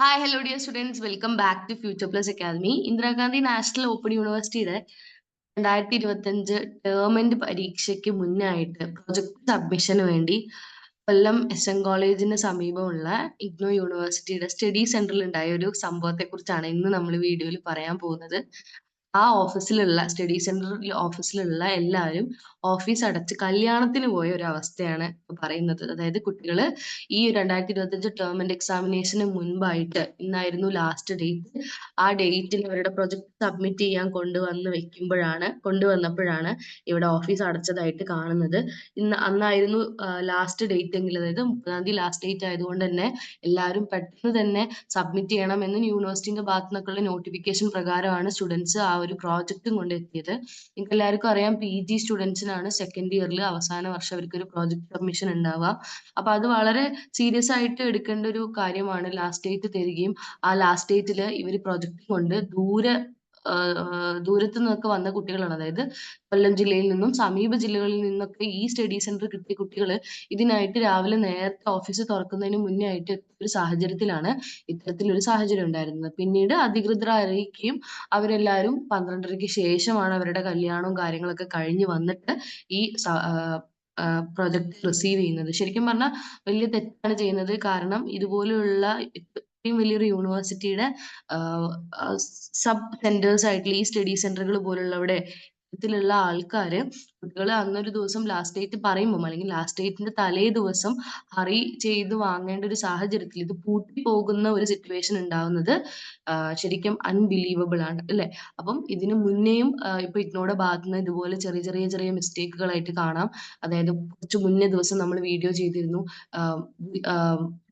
Hi hello dear students welcome back to future plus academy Indira Gandhi national open യൂണിവേഴ്സിറ്റിയുടെ രണ്ടായിരത്തി ഇരുപത്തഞ്ച് term പരീക്ഷയ്ക്ക് മുന്നായിട്ട് പ്രൊജക്ട് സബ്മിഷന് വേണ്ടി കൊല്ലം എസ് എൻ കോളേജിന് സമീപമുള്ള ഇഗ്നോ യൂണിവേഴ്സിറ്റിയുടെ സ്റ്റഡി സെന്ററിൽ ഉണ്ടായ ഒരു സംഭവത്തെ കുറിച്ചാണ് ഇന്ന് നമ്മൾ വീഡിയോയിൽ പറയാൻ പോകുന്നത്. ആ ഓഫീസിലുള്ള സ്റ്റഡി സെന്റർ ഓഫീസിലുള്ള എല്ലാവരും ഓഫീസ് അടച്ച് കല്യാണത്തിന് പോയ ഒരു അവസ്ഥയാണ് പറയുന്നത്. അതായത് കുട്ടികൾ ഈ രണ്ടായിരത്തി ഇരുപത്തഞ്ച് ടേം ആൻഡ് എക്സാമിനേഷന് മുൻപായിട്ട് ഇന്നായിരുന്നു ലാസ്റ്റ് ഡേറ്റ് ആ ഡേറ്റിൽ അവരുടെ പ്രൊജക്ട് സബ്മിറ്റ് ചെയ്യാൻ കൊണ്ടുവന്ന് വെക്കുമ്പോഴാണ് കൊണ്ടുവന്നപ്പോഴാണ് ഇവിടെ ഓഫീസ് അടച്ചതായിട്ട് കാണുന്നത്. ഇന്ന് അന്നായിരുന്നു ലാസ്റ്റ് ഡേറ്റ് എങ്കിൽ അതായത് മുപ്പതാം തീയതി ലാസ്റ്റ് ഡേറ്റ് ആയതുകൊണ്ട് തന്നെ എല്ലാവരും പെട്ടെന്ന് തന്നെ സബ്മിറ്റ് ചെയ്യണം എന്ന് യൂണിവേഴ്സിറ്റിന്റെ ഭാഗത്തു നിന്നൊക്കെയുള്ള നോട്ടിഫിക്കേഷൻ പ്രകാരമാണ് സ്റ്റുഡൻസ് ആ ഒരു പ്രോജക്റ്റും കൊണ്ടെത്തിയത്. നിങ്ങൾക്ക് എല്ലാവർക്കും അറിയാം പി ജി സ്റ്റുഡൻസിനാണ് സെക്കൻഡ് ഇയറിൽ അവസാന വർഷം അവർക്ക് ഒരു പ്രോജക്ട് സബ്മിഷൻ ഉണ്ടാവുക. അപ്പൊ അത് വളരെ സീരിയസ് ആയിട്ട് എടുക്കേണ്ട ഒരു കാര്യമാണ് ലാസ്റ്റ് ഡേറ്റ് തരികയും ആ ലാസ്റ്റ് ഡേറ്റിൽ ഇവർ പ്രോജക്റ്റ് കൊണ്ട് ദൂരെ ദൂരത്തു നിന്നൊക്കെ വന്ന കുട്ടികളാണ്. അതായത് കൊല്ലം ജില്ലയിൽ നിന്നും സമീപ ജില്ലകളിൽ നിന്നൊക്കെ ഈ സ്റ്റഡി സെന്റർ കിട്ടിയ കുട്ടികൾ ഇതിനായിട്ട് രാവിലെ നേരത്തെ ഓഫീസ് തുറക്കുന്നതിന് മുന്നേ ആയിട്ട് ഒരു സാഹചര്യത്തിലാണ് ഇത്തരത്തിലൊരു സാഹചര്യം ഉണ്ടായിരുന്നത്. പിന്നീട് അധികൃതർ അറിയിക്കുകയും അവരെല്ലാവരും പന്ത്രണ്ടരയ്ക്ക് ശേഷമാണ് അവരുടെ കല്യാണവും കാര്യങ്ങളൊക്കെ കഴിഞ്ഞ് വന്നിട്ട് ഈ പ്രൊജക്ട് റിസീവ് ചെയ്യുന്നത്. ശരിക്കും പറഞ്ഞാൽ വലിയ തെറ്റാണ് ചെയ്യുന്നത്. കാരണം ഇതുപോലെയുള്ള ഇത്രയും വലിയൊരു യൂണിവേഴ്സിറ്റിയുടെ സബ് സെന്റേഴ്സ് ആയിട്ടുള്ള ഈ സ്റ്റഡി സെന്ററുകൾ പോലുള്ളവിടെ ഇതിലുള്ള ആൾക്കാര് കുട്ടികൾ അന്നൊരു ദിവസം ലാസ്റ്റ് ഡേറ്റ് പറയുമ്പോൾ അല്ലെങ്കിൽ ലാസ്റ്റ് ഡേറ്റിന്റെ തലേ ദിവസം ഹറി ചെയ്ത് വാങ്ങേണ്ട ഒരു സാഹചര്യത്തിൽ ഇത് പൂട്ടി പോകുന്ന ഒരു സിറ്റുവേഷൻ ഉണ്ടാവുന്നത് ശരിക്കും അൺബിലീവബിൾ ആണ് അല്ലെ? അപ്പം ഇതിനു മുന്നേയും ഇപ്പൊ ഇതിനോട് ഭാഗത്തുനിന്ന് ഇതുപോലെ ചെറിയ ചെറിയ ചെറിയ മിസ്റ്റേക്കുകളായിട്ട് കാണാം. അതായത് കുറച്ച് മുന്നേ ദിവസം നമ്മൾ വീഡിയോ ചെയ്തിരുന്നു.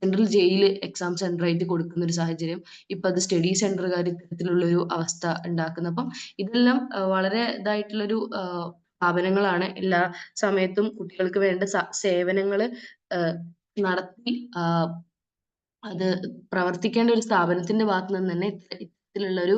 സെൻട്രൽ ജയിൽ എക്സാം സെന്റർ ആയിട്ട് കൊടുക്കുന്ന ഒരു സാഹചര്യം. ഇപ്പൊ അത് സ്റ്റഡി സെന്റർ കാര്യത്തിലുള്ള ഒരു അവസ്ഥ ഉണ്ടാക്കുന്നത് അപ്പം ഇതെല്ലാം വളരെ ഇതായിട്ടുള്ളൊരു സ്ഥാപനങ്ങളാണ്. എല്ലാ സമയത്തും കുട്ടികൾക്ക് വേണ്ട സേവനങ്ങൾ നടത്തി അത് പ്രവർത്തിക്കേണ്ട ഒരു സ്ഥാപനത്തിന്റെ ഭാഗത്തു നിന്ന് തന്നെ ഇത്തരത്തിലുള്ള ഒരു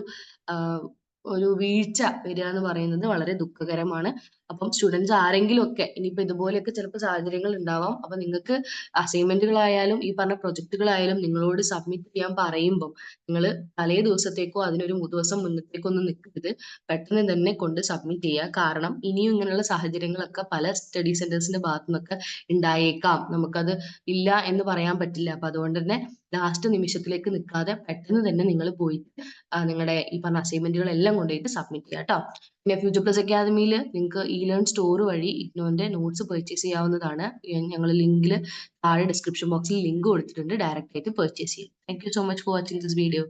ഒരു വീഴ്ച വരിക എന്ന് പറയുന്നത് വളരെ ദുഃഖകരമാണ്. അപ്പം സ്റ്റുഡൻസ് ആരെങ്കിലും ഒക്കെ ഇനിയിപ്പോ ഇതുപോലെയൊക്കെ ചിലപ്പോൾ സാഹചര്യങ്ങൾ ഉണ്ടാവാം. അപ്പൊ നിങ്ങൾക്ക് അസൈൻമെന്റുകളായാലും ഈ പറഞ്ഞ പ്രൊജക്ടുകളായാലും നിങ്ങളോട് സബ്മിറ്റ് ചെയ്യാൻ പറയുമ്പോൾ നിങ്ങൾ തലേ ദിവസത്തേക്കോ അതിനൊരു ദിവസം മുന്നത്തേക്കോ ഒന്നും നിൽക്കരുത് പെട്ടെന്ന് തന്നെ കൊണ്ട് സബ്മിറ്റ് ചെയ്യുക കാരണം ഇനിയും ഇങ്ങനെയുള്ള സാഹചര്യങ്ങളൊക്കെ പല സ്റ്റഡി സെന്റേഴ്സിന്റെ ഭാഗത്തു നിന്നൊക്കെ ഉണ്ടായേക്കാം. നമുക്കത് ഇല്ല എന്ന് പറയാൻ പറ്റില്ല. അപ്പൊ അതുകൊണ്ട് തന്നെ ലാസ്റ്റ് നിമിഷത്തിലേക്ക് നിൽക്കാതെ പെട്ടെന്ന് തന്നെ നിങ്ങൾ പോയിട്ട് നിങ്ങളുടെ ഈ പറഞ്ഞ അസൈൻമെന്റുകൾ എല്ലാം കൊണ്ടുപോയിട്ട് സബ്മിറ്റ് ചെയ്യാം കേട്ടോ പിന്നെ ഫ്യൂച്ചർ പ്ലസ് അക്കാദമിയിൽ നിങ്ങൾക്ക് ഇ ലേൺ സ്റ്റോർ വഴി ഇഗ്നോന്റെ നോട്ട്സ് പർച്ചേസ് ചെയ്യാവുന്നതാണ്. ഞങ്ങൾ ലിങ്കിൽ താഴെ ഡിസ്ക്രിപ്ഷൻ ബോക്സിൽ ലിങ്ക് കൊടുത്തിട്ടുണ്ട്. ഡയറക്റ്റ് ആയിട്ട് പർച്ചേസ് ചെയ്യാം. Thank you so much for watching this video